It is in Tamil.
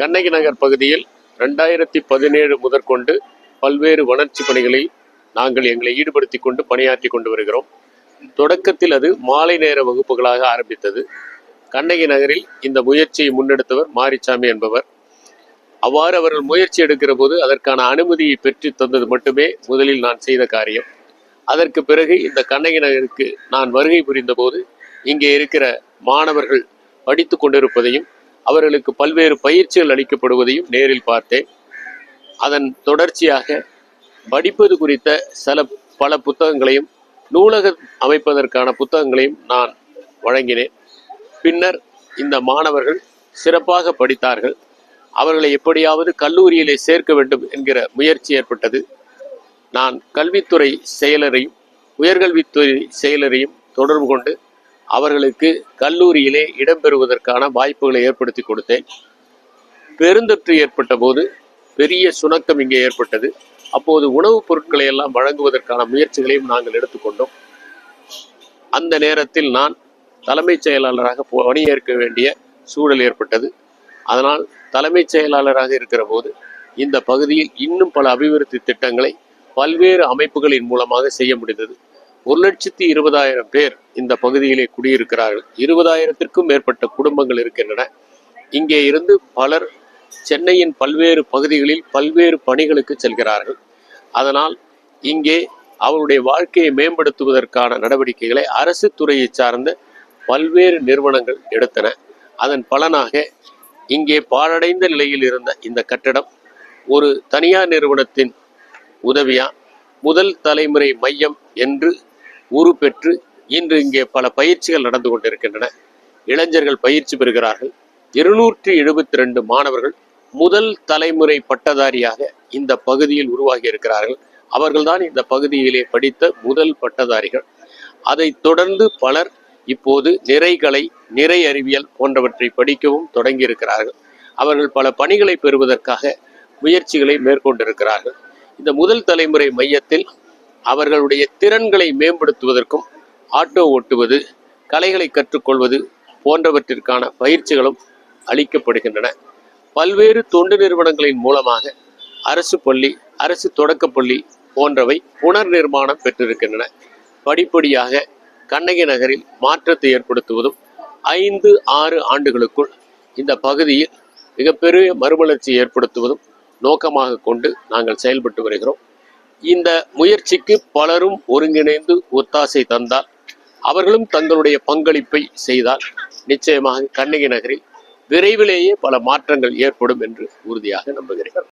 கண்ணகி நகர் பகுதியில் ரெண்டாயிரத்தி பதினேழு முதற்கொண்டு பல்வேறு வளர்ச்சி பணிகளில் நாங்கள் எங்களை ஈடுபடுத்தி கொண்டு பணியாற்றி கொண்டு வருகிறோம். தொடக்கத்தில் அது மாலை நேர வகுப்புகளாக ஆரம்பித்தது. கண்ணகி நகரில் இந்த முயற்சியை முன்னெடுத்தவர் மாரிச்சாமி என்பவர். அவ்வாறு அவர்கள் முயற்சி எடுக்கிற போது அதற்கான அனுமதியை பெற்று தந்தது மட்டுமே முதலில் நான் செய்த காரியம். அதற்கு பிறகு இந்த கண்ணகி நகருக்கு நான் வருகை புரிந்தபோது இங்கே இருக்கிற மாணவர்கள் படித்து கொண்டிருப்பதையும் அவர்களுக்கு பல்வேறு பயிற்சிகள் அளிக்கப்படுவதையும் நேரில் பார்த்தேன். அதன் தொடர்ச்சியாக படிப்பது குறித்த சில பல புத்தகங்களையும் நூலகம் அமைப்பதற்கான புத்தகங்களையும் நான் வழங்கினேன். பின்னர் இந்த மாணவர்கள் சிறப்பாக படித்தார்கள். அவர்களை எப்படியாவது கல்லூரியிலே சேர்க்க வேண்டும் என்கிற முயற்சி ஏற்பட்டது. நான் கல்வித்துறை செயலரையும் உயர்கல்வித்துறை செயலரையும் தொடர்பு கொண்டு அவர்களுக்கு கல்லூரியிலே இடம்பெறுவதற்கான வாய்ப்புகளை ஏற்படுத்தி கொடுத்தேன். பெருந்தொற்று ஏற்பட்ட போது பெரிய சுணக்கம் இங்கே ஏற்பட்டது. அப்போது உணவுப் பொருட்களை எல்லாம் வழங்குவதற்கான முயற்சிகளையும் நாங்கள் எடுத்துக்கொண்டோம். அந்த நேரத்தில் நான் தலைமைச் செயலாளராக பணியேற்க வேண்டிய சூழல் ஏற்பட்டது. அதனால் தலைமைச் செயலாளராக இருக்கிற போது இந்த பகுதியில் இன்னும் பல அபிவிருத்தி திட்டங்களை பல்வேறு அமைப்புகளின் மூலமாக செய்ய முடிந்தது. ஒரு லட்சத்தி இருபதாயிரம் பேர் இந்த பகுதியிலே குடியிருக்கிறார்கள். இருபதாயிரத்திற்கும் மேற்பட்ட குடும்பங்கள் இருக்கின்றன. இங்கே இருந்து பலர் சென்னையின் பல்வேறு பகுதிகளில் பல்வேறு பணிகளுக்கு செல்கிறார்கள். அதனால் இங்கே அவருடைய வாழ்க்கையை மேம்படுத்துவதற்கான நடவடிக்கைகளை அரசு துறையை சார்ந்த பல்வேறு நிறுவனங்கள் எடுத்தன. அதன் பலனாக இங்கே பாழடைந்த நிலையில் இருந்த இந்த கட்டடம் ஒரு தனியார் நிறுவனத்தின் உதவியா? முதல் தலைமுறை மையம் என்று உருப்பெற்று இன்று இங்கே பல பயிற்சிகள் நடந்து கொண்டிருக்கின்றன. இளைஞர்கள் பயிற்சி பெறுகிறார்கள். இருநூற்றி எழுபத்தி ரெண்டு மாணவர்கள் முதல் தலைமுறை பட்டதாரியாக இந்த பகுதியில் உருவாகி இருக்கிறார்கள். அவர்கள்தான் இந்த பகுதியிலே படித்த முதல் பட்டதாரிகள். அதைத் தொடர்ந்து பலர் இப்போது நிறைகலை நிறை அறிவியல் போன்றவற்றை படிக்கவும் தொடங்கியிருக்கிறார்கள். அவர்கள் பல பணிகளை பெறுவதற்காக முயற்சிகளை மேற்கொண்டிருக்கிறார்கள். இந்த முதல் தலைமுறை மையத்தில் அவர்களுடைய திறன்களை மேம்படுத்துவதற்கும் ஆட்டோ ஓட்டுவது கலைகளை கற்றுக்கொள்வது போன்றவற்றிற்கான பயிற்சிகளும் அளிக்கப்படுகின்றன. பல்வேறு தொண்டு நிறுவனங்களின் மூலமாக அரசு பள்ளி அரசு தொடக்கப்பள்ளி போன்றவை புனர் நிர்மாணம் பெற்றிருக்கின்றன. படிப்படியாக கண்ணகி நகரில் மாற்றத்தை ஏற்படுத்துவதும் ஐந்து ஆறு ஆண்டுகளுக்குள் இந்த பகுதியில் மிகப்பெரிய மறுமலர்ச்சி ஏற்படுத்துவதும் நோக்கமாக கொண்டு நாங்கள் செயல்பட்டு வருகிறோம். இந்த முயற்சிக்கு பலரும் ஒருங்கிணைந்து ஒத்தாசை தந்தால் அவர்களும் தங்களுடைய பங்களிப்பை செய்தால் நிச்சயமாக கண்ணகி நகரில் விரைவிலேயே பல மாற்றங்கள் ஏற்படும் என்று உறுதியாக நம்புகிறேன்.